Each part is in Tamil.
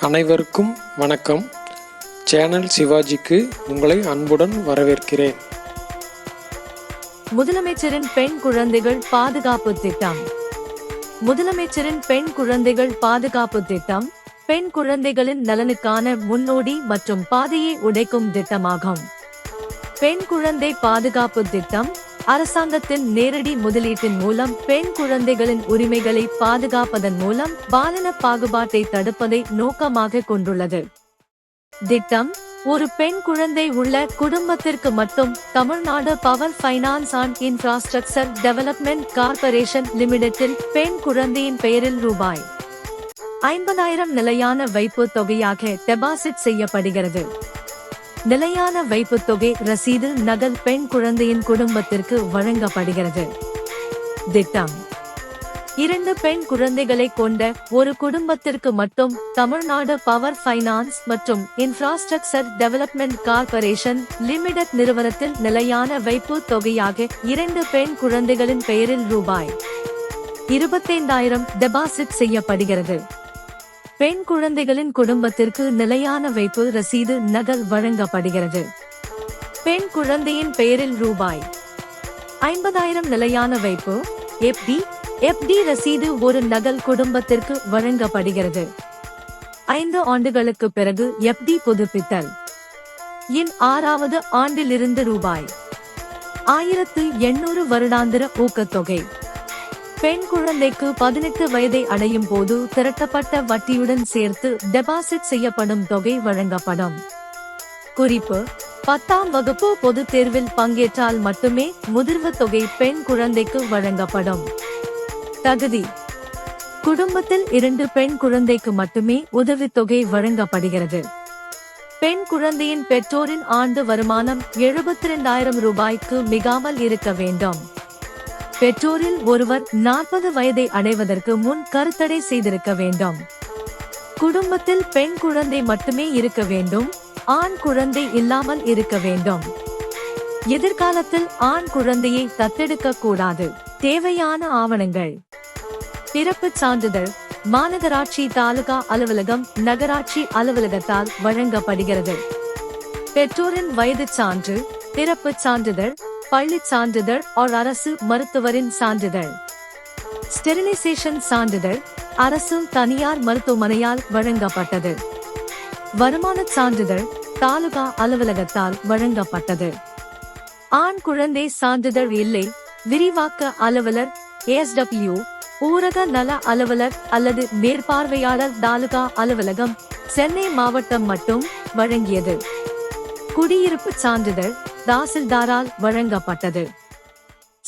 அனைவருக்கும் வணக்கம். சேனல் சிவாஜிக்கு உங்களை அன்புடன் வரவேற்கிறேன். முதலமைச்சரின் பெண் குழந்தைகள் பாதுகாப்பு திட்டம். முதலமைச்சரின் பெண் குழந்தைகள் பாதுகாப்பு திட்டம் பெண் குழந்தைகளின் நலனுக்கான முன்னோடி மற்றும் பாதையை உடைக்கும் திட்டமாகும். பெண் குழந்தை பாதுகாப்பு திட்டம் அரசாங்கத்தின் நேரடி முதலீட்டின் மூலம் பெண் குழந்தைகளின் உரிமைகளை பாதுகாப்பதன் மூலம் பாலின பாகுபாட்டை தடுப்பதை நோக்கமாக கொண்டுள்ளது. திட்டம் ஒரு பெண் குழந்தை உள்ள குடும்பத்திற்கு மட்டும் Tamil Nadu power finance and infrastructure development corporation லிமிடெட்டில் பெண் குழந்தையின் பெயரில் ரூபாய் ஐம்பதாயிரம் நிலையான வைப்பு தொகையாக டெபாசிட் செய்யப்படுகிறது. நிலையான வைப்பு தொகை ரசீது நகல் பெண் குழந்தையின் குடும்பத்திற்கு வழங்கப்படுகிறது. திட்டம். இரண்டு பெண் குழந்தைகளை கொண்ட ஒரு குடும்பத்திற்கு மட்டும் தமிழ்நாடு பவர் ஃபைனான்ஸ் மற்றும் இன்ஃப்ராஸ்ட்ரக்சர் டெவலப்மெண்ட் கார்ப்பரேஷன் லிமிடெட் நிறுவனத்தில் நிலையான வைப்பு தொகையாக இரண்டு பெண் குழந்தைகளின் பெயரில் ரூபாய் இருபத்தைந்தாயிரம் டெபாசிட் செய்யப்படுகிறது. பெண் குழந்தைகளின் குடும்பத்திற்கு நிலையான வைப்பு ரசீது நகல் வழங்கப்படுகிறது. பெண் குழந்தையின் பெயரில் ரூபாய் ஐம்பதாயிரம் நிலையான வைப்பு எஃப்டி எஃப்டி ரசீது ஒரு நகல் குடும்பத்திற்கு வழங்கப்படுகிறது. ஐந்து ஆண்டுகளுக்கு பிறகு எப்டி புதுப்பித்தல். இன் ஆறாவது ஆண்டிலிருந்து ரூபாய் ஆயிரத்து எண்ணூறு வருடாந்திர ஊக்கத்தொகை. பெண் குழந்தைக்கு பதினெட்டு வயதை அடையும் போது திரட்டப்பட்ட வட்டியுடன் சேர்த்து டெபாசிட் செய்யப்படும் தொகை வழங்கப்படும். குறிப்பு பத்தாம் வகுப்பு பொதுத் தேர்வில் பங்கேற்றால் மட்டுமே முதிர்வு தொகை பெண் குழந்தைக்கு வழங்கப்படும். தகுதி குடும்பத்தில் இரண்டு பெண் குழந்தைக்கு மட்டுமே உதவித்தொகை வழங்கப்படுகிறது. பெண் குழந்தையின் பெற்றோரின் ஆண்டு வருமானம் எழுபத்தி இரண்டாயிரம் ரூபாய்க்கு மிகாமல் இருக்க வேண்டும். பெற்றோரில் ஒருவர் நாற்பது வயதை அடைவதற்கு முன் கருத்தடை செய்திருக்க வேண்டும். குடும்பத்தில் பெண் குழந்தை மட்டுமே இருக்க வேண்டும். ஆண் குழந்தை இல்லாமல் இருக்க வேண்டும். எதிர்காலத்தில் ஆண் குழந்தையை தத்தெடுக்க கூடாது. தேவையான ஆவணங்கள். பிறப்புச் சான்றிதழ் மாநகராட்சி தாலுகா அலுவலகம் நகராட்சி அலுவலகத்தால் வழங்கப்படுகிறது. பெற்றோரின் வயது சான்று பிறப்புச் சான்றிதழ் பள்ளிச் சான்றிதழ் ஆர் அரசு மருத்துவரின் சான்றிதழ். ஸ்டெரிலைசேஷன் சான்றிதழ் அரசு தனியார் மருத்துவமனையால் வழங்கப்பட்டது. வருமான சான்றிதழ் தாலுகா அலுவலகத்தால் வழங்கப்பட்டது. ஆண் குழந்தை சான்றிதழ் இல்லை விரிவாக்க அலுவலர் ஏஎஸ்டபிள்யூ ஊரக நல அலுவலர் அல்லது மேற்பார்வையாளர் தாலுகா அலுவலகம் சென்னை மாவட்டம் மட்டும் வழங்கியது. குடியிருப்பு சான்றிதழ் தாசில்தாரால் வழங்கப்பட்டது.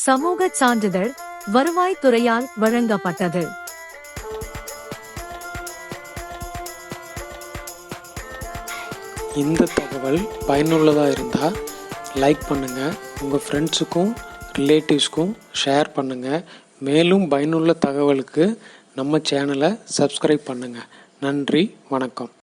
சமூக சான்றிதழ் வருவாய்த்துறையால் வழங்கப்பட்டது. இந்த தகவல் பயனுள்ளதாக இருந்தால் லைக் பண்ணுங்கள் உங்கள் ஃப்ரெண்ட்ஸுக்கும் ரிலேட்டிவ்ஸ்க்கும் ஷேர் பண்ணுங்கள் மேலும் பயனுள்ள தகவலுக்கு நம்ம சேனலை சப்ஸ்கிரைப் பண்ணுங்கள் நன்றி வணக்கம்.